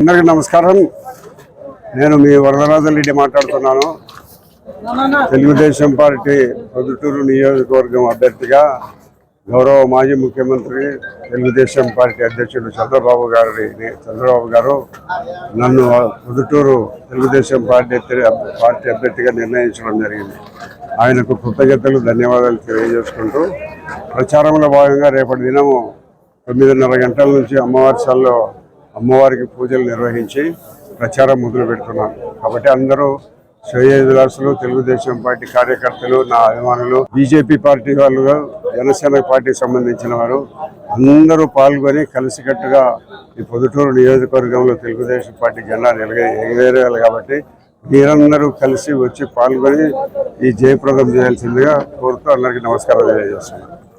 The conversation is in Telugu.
అందరికీ నమస్కారం. నేను మీ వరదరాజరెడ్డి మాట్లాడుతున్నాను. తెలుగుదేశం పార్టీ పొద్దుటూరు నియోజకవర్గం అభ్యర్థిగా గౌరవ మాజీ ముఖ్యమంత్రి తెలుగుదేశం పార్టీ అధ్యక్షుడు చంద్రబాబు గారి చంద్రబాబు గారు నన్ను పొద్దుటూరు తెలుగుదేశం పార్టీ పార్టీ అభ్యర్థిగా నిర్ణయించడం జరిగింది. ఆయనకు కృతజ్ఞతలు ధన్యవాదాలు తెలియజేసుకుంటూ ప్రచారంలో భాగంగా రేపటి దినము తొమ్మిదిన్నర గంటల నుంచి అమ్మవారి అమ్మవారికి పూజలు నిర్వహించి ప్రచారం మొదలు పెడుతున్నాను కాబట్టి అందరూ శ్రేయదాసులు తెలుగుదేశం పార్టీ కార్యకర్తలు నా అభిమానులు బీజేపీ పార్టీ వాళ్ళు జనసేన పార్టీకి సంబంధించిన వారు అందరూ పాల్గొని కలిసికట్టుగా ఈ పొద్దుటూరు నియోజకవర్గంలో తెలుగుదేశం పార్టీ జెండా నిలగ ఎగవేరాలి కాబట్టి మీరందరూ కలిసి వచ్చి పాల్గొని ఈ జయప్రదం చేయాల్సిందిగా కోరుతూ అందరికీ నమస్కారం తెలియజేస్తున్నాను